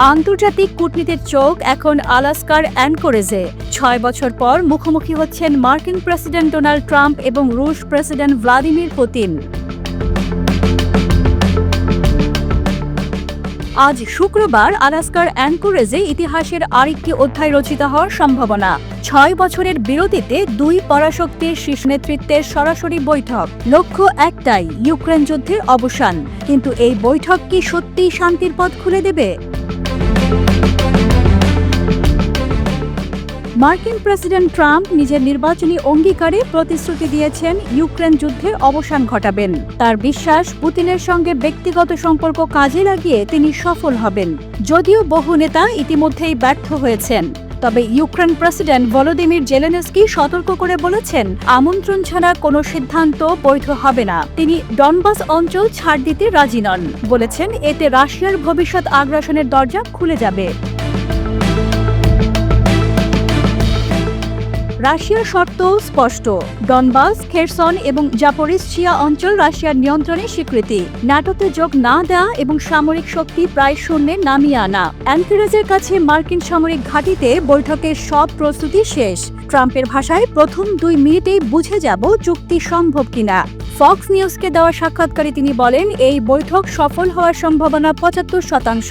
আন্তর্জাতিক কূটনীতির চোখ এখন আলাস্কার অ্যানকোরেজে। ছয় বছর পর মুখোমুখি হচ্ছেন মার্কিন প্রেসিডেন্ট ডোনাল্ড ট্রাম্প এবং রুশ প্রেসিডেন্ট ভ্লাদিমির পুতিন। আজ শুক্রবার আলাস্কার অ্যানকোরেজে ইতিহাসের আরেকটি অধ্যায় রচিত হওয়ার সম্ভাবনা। ছয় বছরের বিরতিতে দুই পরাশক্তির শীর্ষ নেতৃত্বের সরাসরি বৈঠক। লক্ষ্য একটাই, ইউক্রেন যুদ্ধের অবসান। কিন্তু এই বৈঠক কি সত্যিই শান্তির পথ খুলে দেবে? মার্কিন প্রেসিডেন্ট ট্রাম্প নিজের নির্বাচনী অঙ্গীকারে প্রতিশ্রুতি দিয়েছেন ইউক্রেন যুদ্ধের অবসান ঘটাবেন। তার বিশ্বাস পুতিনের সঙ্গে ব্যক্তিগত সম্পর্ক কাজে লাগিয়ে তিনি সফল হবেন। যদিও বহু নেতা ইতিমধ্যেই ব্যর্থ হয়েছেন। তবে ইউক্রেন প্রেসিডেন্ট ভলোদিমির জেলেনস্কি সতর্ক করে বলেছেন, আমন্ত্রণ ছাড়া কোনো সিদ্ধান্ত বৈধ হবে না। তিনি ডনবাস অঞ্চল ছাড় দিতে রাজি নন। বলেছেন, এতে রাশিয়ার ভবিষ্যৎ আগ্রাসনের দরজা খুলে যাবে। রাশিয়ার শর্ত স্পষ্ট। ডনবাস, খেরসন এবং জাপোরিসিয়া অঞ্চল রাশিয়ার নিয়ন্ত্রণে স্বীকৃতি। নাটোতে যোগ না দেওয়া এবং সামরিক শক্তি প্রায় শূন্যে নামিয়ে আনা। অ্যানকারেজের কাছে মার্কিন সামরিক ঘাঁটিতে বৈঠকের সব প্রস্তুতি শেষ। ট্রাম্পের ভাষায় প্রথম দুই মিনিটেই বুঝে যাব চুক্তি সম্ভব কিনা। ফক্স নিউজকে দেওয়া সাক্ষাৎকারে তিনি বলেন, এই বৈঠক সফল হওয়ার সম্ভাবনা পঁচাত্তর শতাংশ।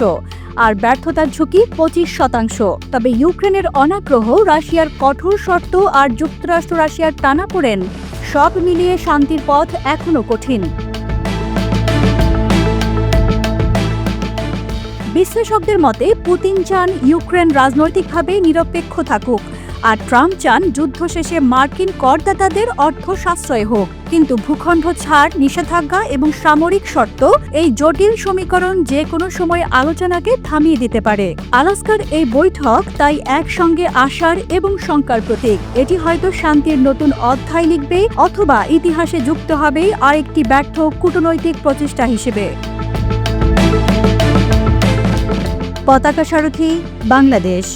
আর ব্যর্থতার ঝুঁকি পঁচিশ শতাংশ। তবে ইউক্রেনের অনাগ্রহ রাশিয়ার কঠোর শর্ত আর যুক্তরাষ্ট্র রাশিয়ার টানাপোড়েন সব মিলিয়ে শান্তির পথ এখনও কঠিন। বিশ্লেষকদের মতে, পুতিন চান ইউক্রেন রাজনৈতিকভাবে নিরপেক্ষ থাকুক। আর ট্রাম্প চান যুদ্ধ শেষে মার্কিন করদাতাদের অর্থ সাশ্রয় হোক। কিন্তু ভূখণ্ড ছাড়, নিষেধাজ্ঞা এবং সামরিক শর্ত এই জটিল সমীকরণ যে কোনো সময় আলোচনাকে থামিয়ে দিতে পারে। আলাস্কার এই বৈঠক তাই একসঙ্গে আশার এবং শঙ্কার প্রতীক। এটি হয়তো শান্তির নতুন অধ্যায় লিখবে অথবা ইতিহাসে যুক্ত হবে আরেকটি ব্যর্থ কূটনৈতিক প্রচেষ্টা হিসেবে। পতাকা সারথী, বাংলাদেশ।